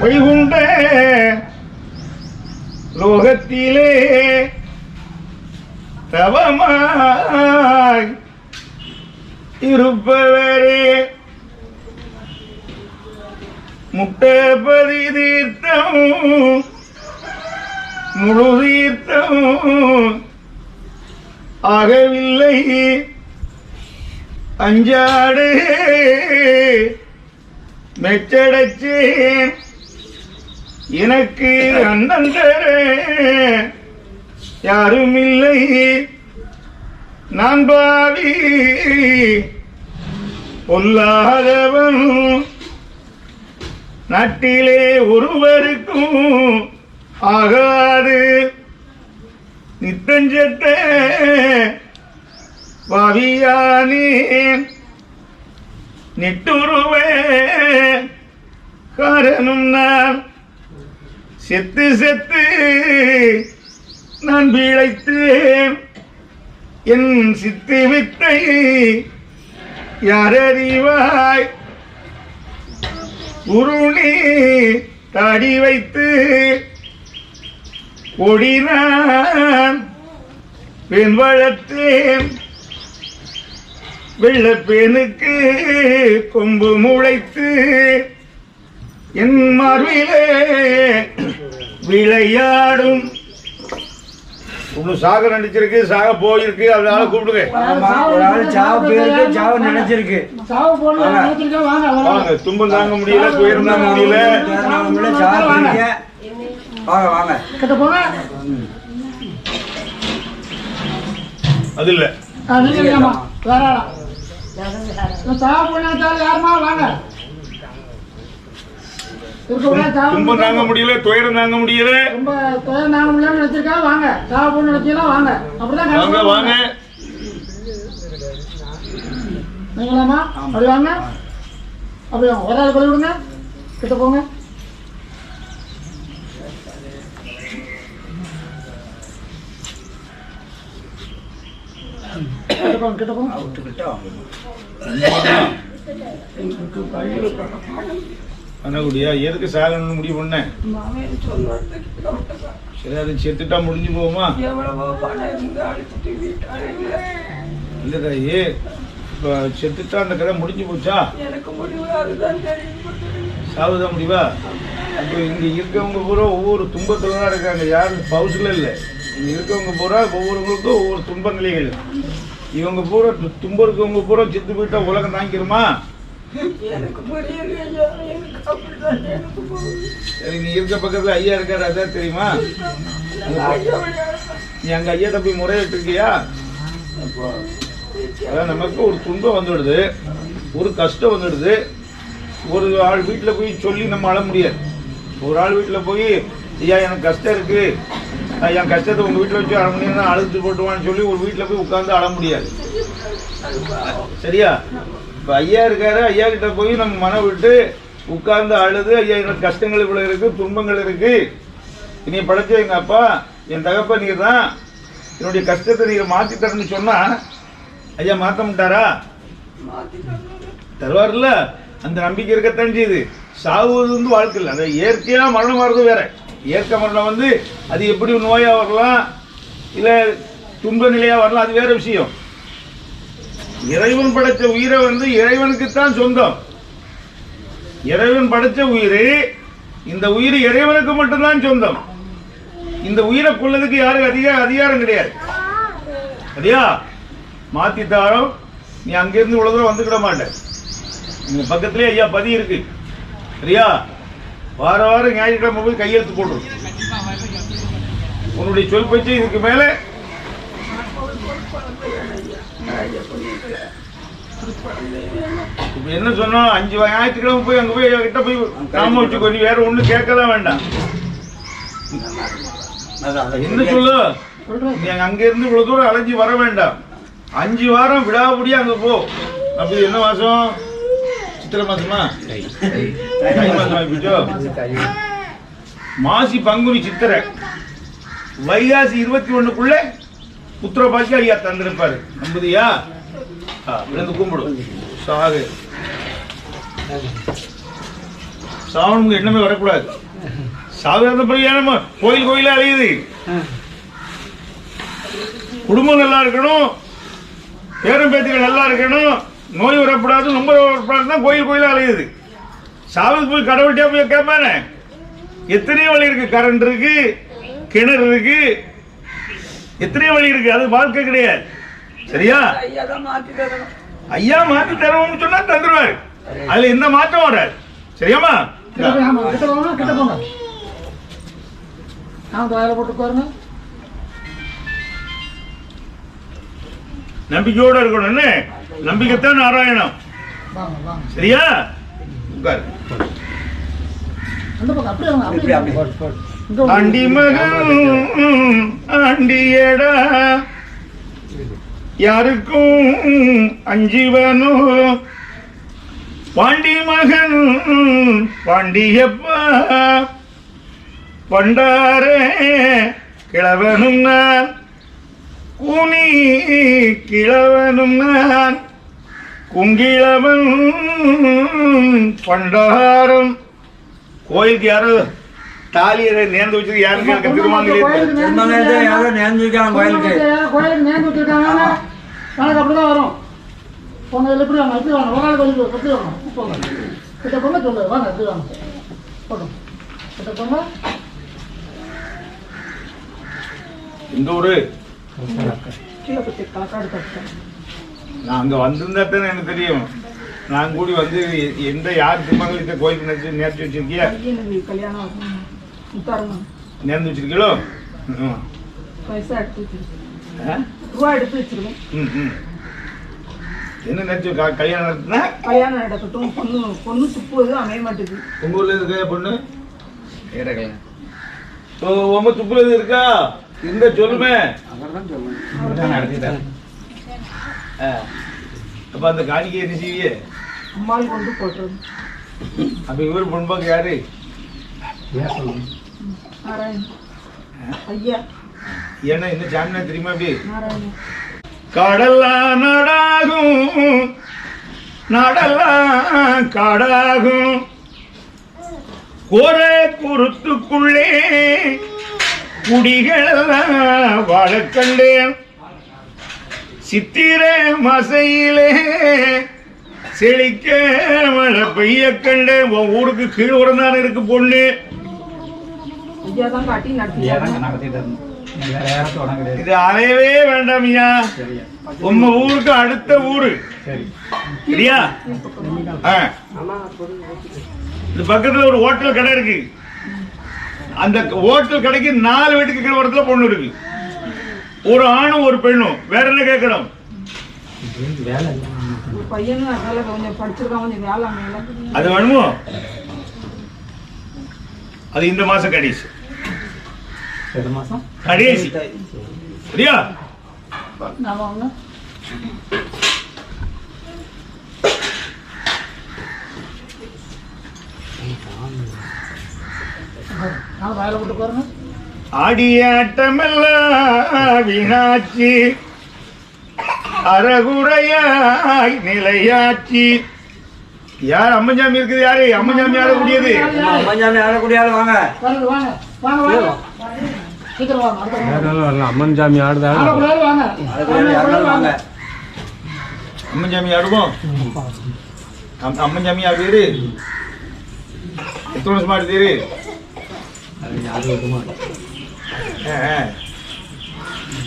வைகுண்ட லோகத்திலே தவமாய் இருப்பவரே. முட்டபதி தீர்த்தம் முழு தீர்த்தம் ஆகவில்லை. அஞ்சாடு மெச்சடைச்சேன். எனக்கு அண்ணன் தர. யாரும் இல்லை நான் பாவி. பொல்லாதவன். நாட்டிலே ஒருவருக்கும் ஆகாது. நித்தஞ்சத்த பாவியானேன் நிட்டுருவே. காரணம் நான் செத்து செத்து நான் பிழைத்தேன். என் சித்து வித்தை யாரறிவாய்? உருணி தாடி வைத்து ஒடினான் பெண் வளர்த்தேன். வெள்ளப்பேனுக்கு கொம்பு முளைத்து என் மார்பிலே விளையாடும். ஒண்ணு சாக நடிச்சிருக்கு சாக போயிருக்கு அதனால கூப்பிடுங்க. ஆமா, ஒரு ஆள் சாவு பேருக்கு சாவு நினைச்சிருக்கு. சாவு வாங்க. துன்பம் தாங்க முடியல துயரம் தாங்க முடியல. சாவு வாங்க. வாங்க கிட்ட போங்க. அது இல்ல. நீங்க இல்லையாம்மா வேற சாவு போடலாம் யாருமா? வாங்க. துன்பம் தாங்க முடியல துயரம் தாங்க முடியல. ரொம்ப துயர் நாங்க முடியாம நினைச்சிருக்கேன் வாங்க. சாவு போடணும் நினைச்சீங்களா வாங்க. அப்படிதான் வாங்க நீங்களாம்மா அப்படி வாங்க அப்படி வாங்க ஒரு ஆள் கொலை விடுங்க கிட்ட போங்க. கிட்ட போங்க கிட்ட போங்க. அண்ணகுடியா எதுக்கு சாகணும்னு முடிவு பண்ண. சரி. அது செத்துட்டா முடிஞ்சு போகுமா? இல்ல தாயி இப்ப செத்துட்டா அந்த கதை முடிஞ்சு போச்சா? சாவுதான் முடிவா? இப்போ இங்க இருக்கவங்க பூரா ஒவ்வொரு துன்பத்துல தான் இருக்காங்க. யாரும் பவுசுல இல்லை. இங்க இருக்கவங்க பூரா ஒவ்வொருவங்களுக்கும் ஒவ்வொரு துன்ப நிலைகள். இவங்க பூரா துன்பம் இருக்கவங்க பூரா செத்து போயிட்டா உலகம் தாங்கிருமா? சரி நீ இருக்க பக்கத்துல ஐயா இருக்காரு அதான் தெரியுமா? நீ அங்க ஐயா தப்பி முறையிட்டு இருக்கியா? அதான் நமக்கு ஒரு துன்பம் வந்துடுது ஒரு கஷ்டம் வந்துடுது. ஒரு ஆள் வீட்டில் போய் சொல்லி நம்ம அழ முடியாது. ஒரு ஆள் வீட்டில் போய் ஐயா எனக்கு கஷ்டம் இருக்குது என் கஷ்டத்தை உங்கள் வீட்டில் வச்சு அழ முடியும் அழுத்து போட்டுவான்னு சொல்லி ஒரு வீட்டில் போய் உட்காந்து அழ முடியாது. சரியா? இப்போ ஐயா இருக்காரு ஐயா கிட்ட போய் நம்ம மனம் விட்டு உட்கார்ந்து அழுது ஐயா எனக்கு கஷ்டங்கள் இவ்வளோ இருக்கு துன்பங்கள் இருக்கு. நீ படைச்ச எங்க அப்பா. என் தகப்ப நீர் தான் என்னுடைய கஷ்டத்தை நீர் மாத்தி தரணும்னு சொன்னா ஐயா மாத்த மாட்டாரா? தருவார்ல அந்த நம்பிக்கை இருக்கத்தான் செய்யுது. சாகுவது வந்து வாழ்க்கை இல்லை. அந்த இயற்கையா மரணம் வர்றது வேற. இயற்கை மரணம் வந்து அது எப்படி நோயா வரலாம் இல்ல துன்ப நிலையா வரலாம் அது வேற விஷயம். இறைவன் படைச்ச உயிரை வந்து இறைவனுக்குத்தான் சொந்தம். இறைவன் படைச்ச உயிர் இந்த உயிர் இறைவனுக்கு மட்டும்தான் சொந்தம். இந்த உயிரை கொள்ளதுக்கு யாருக்கு அதிக அதிகாரம் கிடையாது. சரியா? மாத்தி தாரம். நீ அங்கிருந்து இவ்வளோ தூரம் வந்துக்கிட மாட்டேன். இங்கே பக்கத்துலேயே ஐயா பதி இருக்கு. சரியா? வார வாரம் ஞாயிற்றுக்கிழமை போய் கையெழுத்து போடுறோம் உன்னுடைய சொல் பேச்சு இதுக்கு மேல. இப்ப என்ன சொன்னோம் அஞ்சு ஞாயிற்றுக்கிழமை போய் அங்க போய் கிட்ட போய் நாம வச்சுக்கோ நீ வேற ஒண்ணு கேட்கலாம் வேண்டாம். என்ன சொல்லு? சொல்றேன் நீ அங்க இருந்து இவ்வளவு தூரம் அலைஞ்சு வர வேண்டாம். அஞ்சு வாரம் விடாபடியா அங்க போ. அப்படி என்ன மாசம்? சித்திரை மாசமா? மாசி பங்குனி சித்திரை. வைகாசி இருபத்தி ஒண்ணுக்குள்ள புத்திர பாக்கி ஐயா தந்திருப்பாரு. நம்புதியா? விழுந்து கும்பிடு. சாகு. சாவணுங்க எண்ணமே வரக்கூடாது. சாதாரண பிரயாணமா கோயில் கோயிலா அலையுது குடும்பம் நல்லா இருக்கணும். பேரம் பேத்திகள் நல்லா இருக்கணும். நோய் வரக்கூடாது ரொம்ப வரக்கூடாது தான் கோயில் கோயிலா அலையுது சாவுக்கு போய் கடவுள்கிட்ட போய் கேட்பானே? எத்தனையோ வழி இருக்கு. கரண்ட் இருக்கு கிணறு இருக்கு. எத்தனையோ வழி இருக்கு? அது வாழ்க்கை கிடையாது. சரியா? ஐயா மாத்தி தருவோம்னு சொன்னா தந்துருவாரு. அதுல எந்த மாற்றம் வராது. சரியாமா நம்பிக்கையோட இருக்கணும் என்ன? நம்பிக்கைத்தான் நாராயணம். சரியா? உட்காரு அண்டி பக்கம் அப்படியே மகன் ஆண்டியடா. யாருக்கும் அஞ்சிவனோ. பாண்டி மகன் பாண்டியப்பா. பண்டாரே கிழவனும் நான். கூனி கிழவனும் நான். குங்கிழவன் பண்டாரம். கோயிலுக்கு யாரும் தாலியை நேர்ந்து வச்சது யாருக்கு எனக்கு திருமாங்கலே கோயிலுக்கு நேர்ந்து யாரோ நேர்ந்துருக்காங்க கோயிலுக்கு. கோயிலுக்கு நேர்ந்து விட்டுருக்காங்க கணக்கு அப்படிதான் வரும். இதுல எப்படி வாங்க? எப்படி வாங்க? ஒரு ஆள் கோயிலுக்கு எப்படி வாங்க. போங்க கிட்ட போங்க சொல்லு. வாங்க எப்படி வாங்க? போட்டோம் கிட்ட போங்க இந்த ஊரு. நான் அங்க வந்திருந்தா தானே எனக்கு தெரியும். நான் கூடி வந்து எந்த யார் திருமங்கலத்தை கோயிலுக்கு நினைச்சு நேர்த்தி வச்சிருக்கியா? பையனுக்கு கல்யாணம் நேர்ந்து வச்சிருக்கீங்களோ. பைசா எடுத்து வச்சிருக்கேன் ஆ? ரூபா எடுத்து வச்சிருக்கேன் ம், ம். என்ன நினைச்சு க- கல்யாணம் நடத்தினா கல்யாணம் நடக்கட்டும் பொண்ணு பொண்ணு துப்புவது அமைய மாட்டேங்குது உங்க ஊர்ல இருக்க பொண்ணு உங்க துப்புல எதுவும் இருக்கா இந்த சொல்லுமே. அப்ப அந்த காணிக்கை என்ன செய்வியே அம்மாள் கொண்டு போட்டுறது அப்ப இவர் பொண்பாக்கு யாரு ஏன்னா என்ன சாமினா தெரியுமா அப்படி கடல்லாம் நாடாகும். நடலாம் காடாகும். கோர குருத்துக்குள்ளே குடிகளெல்லாம் வாழக் கண்டேன். சித்திர மசையிலே செழிக்க மழை பெய்ய கண்டேன். உன் ஊருக்கு கீழ் தான் இருக்கு பொண்ணு? ஐயா தான் காட்டி நடத்தி இது அலையவே வேண்டாம் ஐயா உங்க ஊருக்கு அடுத்த ஊரு சரியா ஆ. இந்த பக்கத்துல ஒரு ஹோட்டல் கடை இருக்கு அந்த ஹோட்டல் கடைக்கு நாலு வீட்டுக்கு கீழ் வரத்துல பொண்ணு இருக்கு ஒரு ஆணும் ஒரு பெண்ணும் வேற என்ன கேட்கணும் அது வேணுமோ அது இந்த மாசம் கடைசி கடைசி. சரியா? ஆடியாட்டமெல்லாம் வீணாச்சி. அறகுறையாய் நிலையாச்சி. யார் அம்மஞ்சாமி இருக்குது யாரு? அம்மஞ்சாமி ஆடக்கூடியது அம்மாஞ்சாமி ஆடக்கூடிய ஆள் வாங்க. வாங்க வாங்க. சீக்கிரம் வாங்க அடுத்த வாங்க. அம்மன் சாமி ஆடுதா? வாங்க. வாங்க. அம்மஞ்சாமி ஆடுவோம் அம்- அம்மஞ்சாமி ஆடுவீரு எத்தனை வருஷமா ஆடுதீரு.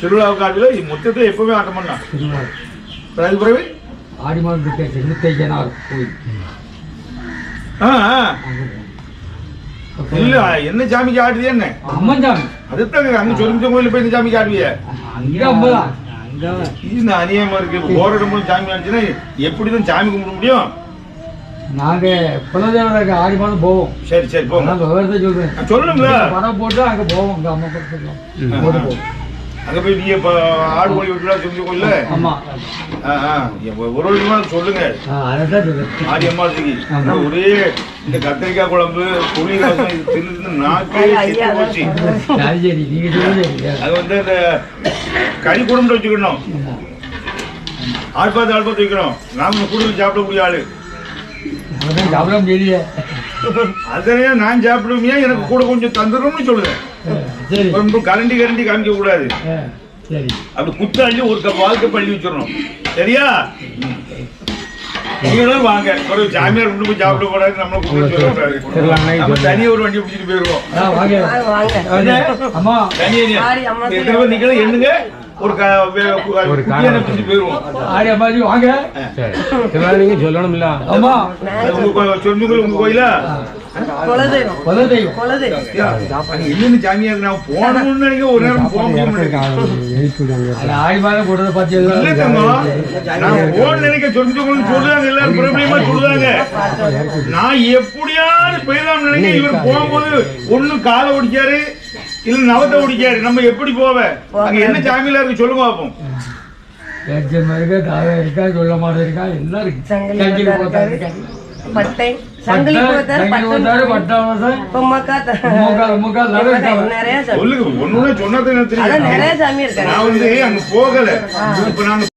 திருவிழாவுக்கு ஆடுல மொத்தத்தை எப்பவுமே ஆட்ட பண்ணலாம் அதுக்கு பிறகு? ஆடி மாதம் செங்குத்தையனார் கோயில் ஆ, ஆ. இல்ல என்ன சாமிக்கு ஆடுது என்ன? அம்மன் சாமி அதுதாங்க அங்க சொல்லிச்ச கோயில போய் ஆடுவிய அங்க இது அநியமா இருக்கு இடமும் சாமி ஆச்சுன்னா எப்படிதான் சாமி கும்பிட முடியும் நாங்க குலதெய்வம் ஆடி மாதம் போவோம் சரி சரி போங்க நான் விவரத்தை சொல்றேன் சொல்லுங்களா படம் போட்டு அங்க போவோம் அங்க அம்மா போட்டு போவோம் அங்க போய் நீங்க இப்ப ஆடு கோழி விட்டுலாம் ஆமா ஆ, ஆ. ஒரு வருஷமா சொல்லுங்க. ஆடி அம்மாசிக்கு. ஒரே இந்த கத்திரிக்காய் குழம்பு புளி ரசம் இது தின்னு நாக்கே செத்து போச்சு. அது வந்து அந்த கறி குடும்பம் வச்சுக்கணும். ஆள் பார்த்து ஆள் பார்த்து வைக்கணும். நாம குடும்பம் சாப்பிடக்கூடிய ஆளு. சாப்பிட முடியலையே. அதனையே நான் சாப்பிடுமையா எனக்கு கூட கொஞ்சம் தந்துடும்னு சொல்லுவேன். சரி. ரொம்ப கரண்டி கரண்டி காமிக்க கூடாது. சரி. அப்படி குத்து அள்ளி ஒரு கப் வாழ்க்கை பள்ளி வச்சிடணும். சரியா? நீங்களும் வாங்க. ஒரு சாமியார் கொண்டு போய் சாப்பிட கூடாது. நம்மள நம்ம தனியா ஒரு வண்டி பிடிச்சிட்டு போயிருவோம். அம்மா. தனியா நிக்கணும் எண்ணுங்க ஒரு போயிருவோம். ஆடி அம்மாஜி வாங்க. நீங்க சொல்லணும்ல. அம்மா. உங்க கோயிலா? என்னன்னு சாமியார் நான் போகணும்னு நினைக்க ஒரு நேரம் போக முடியும் அது ஆடி மாதம் கொடுத்த பத்தி இல்ல தங்கம் நான் போன் நினைக்க சொந்தங்கள்னு சொல்லுவாங்க எல்லாரும் பிரபலியமா சொல்லுவாங்க நான் எப்படியாவது போயிடலாம் நினைக்க இவர் போகும்போது ஒண்ணு காலை ஒடிக்காரு இல்ல நவத்தை ஒடிக்காரு. நம்ம எப்படி போவேன் அங்க என்ன சாமியில இருக்கு சொல்லுங்க பாப்போம். இருக்கா சொல்ல மாட்டேன் இருக்கா எல்லாம் இருக்கு. தெரியும் நிறைய சாமி. இருக்காங்க. நான் வந்து அங்க போகல. இப்ப